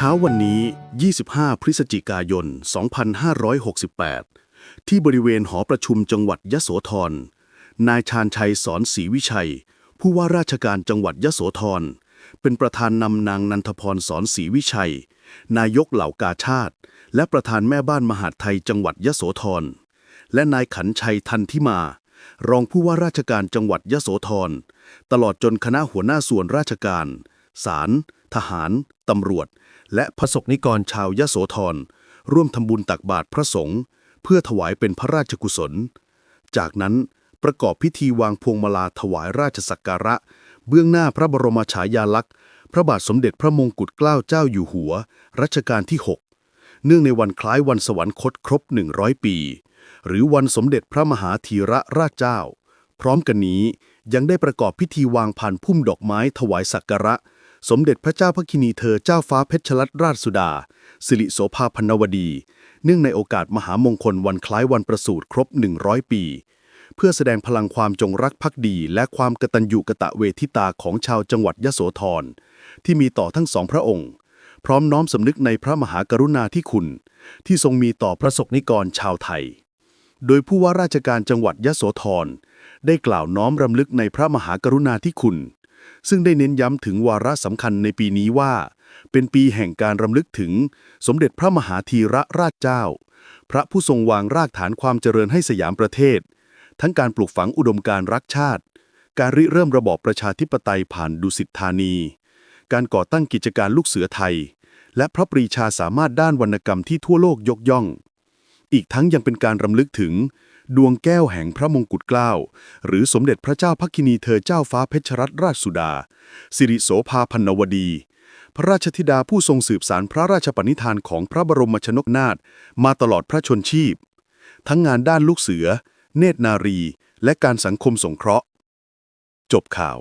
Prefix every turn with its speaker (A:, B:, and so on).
A: เช้าวันนี้ 25 พฤศจิกายน 2568 ที่บริเวณหอประชุมจังหวัดยะโสธร นายชาญชัยสอนศรีวิชัย ผู้ว่าราชการจังหวัดยะโสธร เป็นประธานนำนางนันทพรสอนศรีวิชัย นายกเหล่ากาชาติ และประธานแม่บ้านมหาดไทยจังหวัดยะโสธร และนายขันชัยทันทิมา รองผู้ว่าราชการจังหวัดยะโสธร ตลอดจนคณะหัวหน้าส่วนราชการ ศาล ทหาร ตำรวจ และพระสกนิกรชาวยโสธร ร่วมทำบุญตักบาตรพระสงฆ์เพื่อถวายเป็นพระราชกุศล จากนั้นประกอบพิธีวางพวงมาลาถวายราชสักการะ เบื้องหน้าพระบรมฉายาลักษณ์ พระบาทสมเด็จพระมงกุฎเกล้าเจ้าอยู่หัว รัชกาลที่ 6 เนื่องในวันคล้ายวันสวรรคตครบ 100 ปี หรือวันสมเด็จพระมหาธีระราชเจ้า พร้อมกันนี้ยังได้ประกอบพิธีวางผ่านพุ่มดอกไม้ถวายสักการะ สมเด็จพระเจ้าพระกินีเธอเจ้าฟ้าเพชรรัตราชสุดา สิริโสภาพนวดี เนื่องในโอกาสมหามงคลวันคล้ายวันประสูติครบ 100 ปี เพื่อแสดงพลังความจงรักภักดี และความกตัญญูกะตะเวทิตาของชาวจังหวัดยโสธร ที่มีต่อทั้งสองพระองค์ พร้อมน้อมสำนึกในพระมหากรุณาธิคุณ ที่ทรงมีต่อพระสกนิกรชาวไทย โดยผู้ว่าราชการจังหวัดยโสธรได้กล่าวน้อมรำลึกในพระมหากรุณาธิคุณ ซึ่งได้เน้นย้ำถึงวาระสำคัญในปีนี้ว่า เป็นปีแห่งการรำลึกถึงสมเด็จพระมหาธีระราชเจ้า พระผู้ทรงวางรากฐานความเจริญให้สยามประเทศ ทั้งการปลูกฝังอุดมการรักชาติ การริเริ่มระบอบประชาธิปไตยผ่านดุสิตธานี การก่อตั้งกิจการลูกเสือไทย และพระปรีชาสามารถด้านวรรณกรรมที่ทั่วโลกยกย่อง อีกทั้งยังเป็นการรำลึกถึง ดวงแก้วแห่งพระมงกุฎเกล้า หรือสมเด็จพระเจ้าพักินีเธอเจ้าฟ้าเพชรรัตนราชสุดา สิริโสภาพันนวดี พระราชธิดาผู้ทรงสืบสารพระราชปณิธานของพระบรมชนกนาถมาตลอดพระชนชีพ ทั้งงานด้านลูกเสือ เนตรนารี และการสังคมสงเคราะห์ จบข่าว